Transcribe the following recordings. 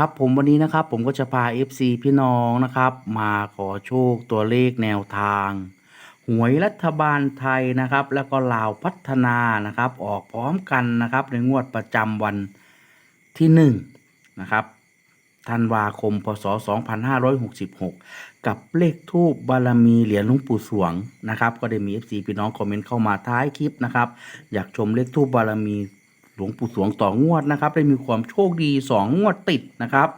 ครับผมวันนี้นะครับผมก็จะพา FC พี่น้องนะครับ มาขอโชคตัวเลขแนวทาง หวยรัฐบาลไทยนะครับ แล้วก็ลาวพัฒนานะครับ ออกพร้อมกันนะครับ ในงวดประจำวันที่หนึ่งนะครับธันวาคมพศ 2566 กับเลขทูบบารมีเหรียญหลวงปู่สวงนะครับ ก็ได้มี FC พี่น้องคอมเมนต์เข้ามาท้ายคลิปนะครับ อยากชมเลขทูบบารมี หลวงปู่สวงต่องวดนะครับ ได้มีความโชคดี2งวดติดนะครับ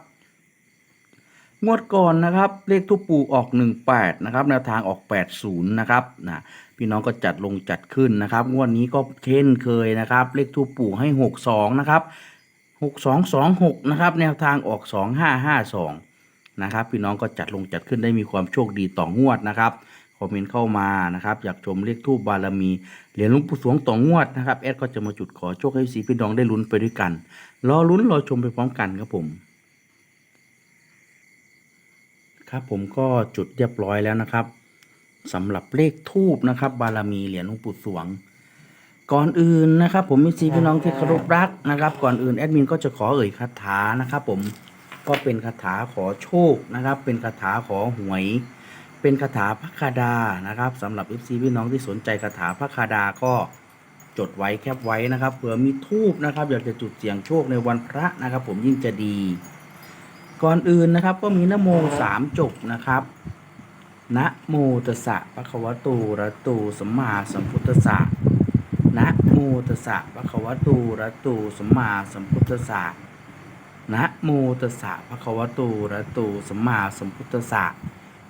งวดก่อนนะครับ เลขทูปปู่ออก 18 นะครับแนวทางออก 80 นะครับนะพี่น้องก็จัดลงจัดขึ้นนะครับ งวดนี้ก็เช่นเคยนะครับ เลขทูปปู่ให้ 62 นะครับ 6226 นะครับ แนวทางออก 2552 นะครับ พี่น้องก็จัดลงจัดขึ้นได้มีความโชคดีต่องวดนะครับ คอมเมนต์เข้ามานะครับ อยากชมเลขทูบบารมีเหรียญหลวงปู่สวงต่องวดนะครับแอดก็จะมาจุดขอโชคให้สีพี่น้องได้ลุ้นไปด้วยกัน รอลุ้นรอชมไปพร้อมกันครับผมครับผมก็จุดเรียบร้อยแล้วนะครับสำหรับเลขทูบนะครับ บารมีเหรียญหลวงปู่สวง ก่อนอื่นนะครับ ผมมีซีพี่น้องที่เคารพรักนะครับ ก่อนอื่นแอดมินก็จะขอเอ่ยคาถานะครับ ผมก็เป็นคาถาขอโชคนะครับ เป็นคาถาขอหวย เป็นคาถาพระคาดานะครับสำหรับ FC พี่น้องที่สนใจคาถาพระคาดาก็จดไว้แคปไว้นะครับเผื่อมีทูบนะครับ อยากจะจุดเสี่ยงโชคในวันพระนะครับ ผมยิ่งจะดี ก่อนอื่นนะครับ ก็มีนโมสามจบนะครับนะโมตัสสะปะคะวะตอะระโตสัมมาสัมพุทธัสสะนะโมตัสสะปะคะวะตอะระโตสัมมาสัมพุทธัสสะนะโมตัสสะปะคะวะตอะระโตสัมมาสัมพุทธัสสะ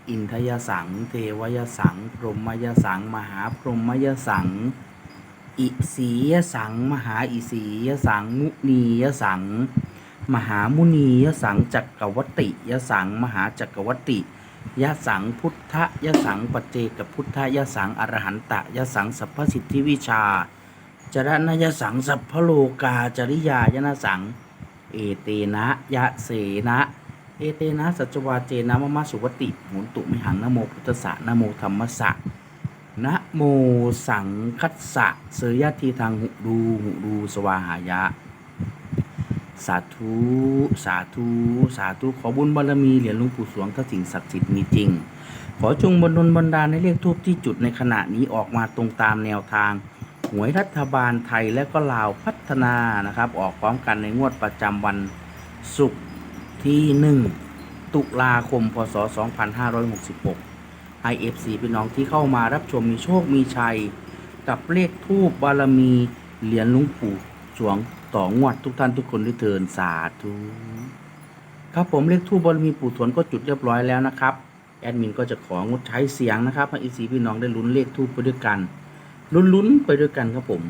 อินทยสัง เทวยสัง พรหมยสัง มหาพรหมยสัง อิสียสัง มหาอิสียสัง มุนียสัง มหามุนียสัง จักรวัติยสัง มหาจักรวัติยสังพุทธยสังปเจกพุทธยสังอรหันตยสังสัพพสิทธิวิชาจรณยสังสัพพโลกาจริยายนะสัง เอเตนะยะเสนะ เอเตนะสัจวาเจนะมะมะสุวติโหนตุมิหังนโมพุทธะนโมธรรมสะนะโมสังคัสสะเสยยะทีทางหุดูหุดูสวาหายะ สาธุสาธุสาธุขอบุญบารมีเหรียญหลวงปู่สวงถ้าสิ่งศักดิ์สิทธิ์มีจริง ขอจงบนดลบันดาลในเลขทูปที่จุดในขณะนี้ออกมาตรงตามแนวทางหวยรัฐบาลไทยและก็ลาวพัฒนานะครับ ออกพร้อมกันในงวดประจำวันศุกร์ ที่ 1 ตุลาคม พศ 2566 IFC พี่น้องที่เข้ามารับชมมีโชคมีชัย กับเลขทูปบารมีเหรียญลวงปู่สวงต่องวดทุกท่านทุกคนด้วยเทินสาธุครับผมเลขทูปบารมีปู่สวนก็จุดเรียบร้อยแล้วนะครับ แอดมินก็จะของดใช้เสียงนะครับให้อีซีพี่น้องได้ลุ้นเลขทูปไปด้วยกัน ลุ้นๆไปด้วยกันครับผม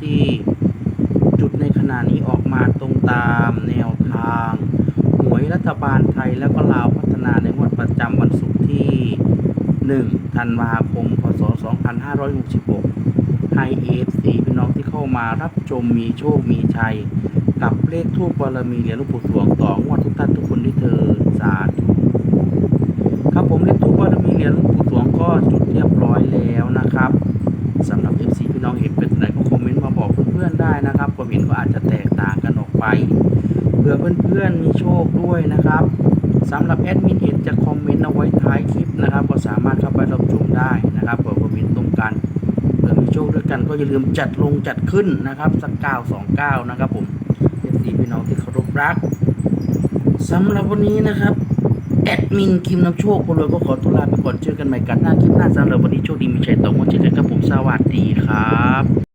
ที่จุดในขณะนี้ออกมาตรงตามแนวทางหวยรัฐบาลไทยแล้วก็ลาวพัฒนาในงวดประจำวันศุกร์ที่ 1 ธันวาคม พศ 2566 ให้เอฟซีพี่น้องที่เข้ามารับชมมีโชคมีชัย กับเลขทูปบารมีเหรียญหลวงปู่สวงต่องวดทุกท่านทุกคนที่เธอสาธุครับผมเลขทูปบารมีเหรียญหลวงปู่สวงก็จุด ความเห็นก็อาจจะแตกต่างกันออกไปเผื่อเพื่อนๆมีโชคด้วยนะครับสำหรับแอดมินเห็นจะคอมเมนต์เอาไว้ท้ายคลิปนะครับ ก็สามารถเข้าไปรับชมได้นะครับเผื่อคอมเมนต์ตรงกันเผื่อมีโชคด้วยกันก็อย่าลืมจัดลงจัดขึ้นนะครับสักเก้าสองเก้านะครับผมเอฟซีพี่น้องที่เคารพรักสำหรับวันนี้นะครับแอดมินคิมน้ำโชคคนรวยก็ขอตัวลาไปก่อนเจอกันใหม่กันหน้าคลิปหน้าสำหรับวันนี้โชคดีมีชัยต่อวันเจอกันครับผมสวัสดีครับ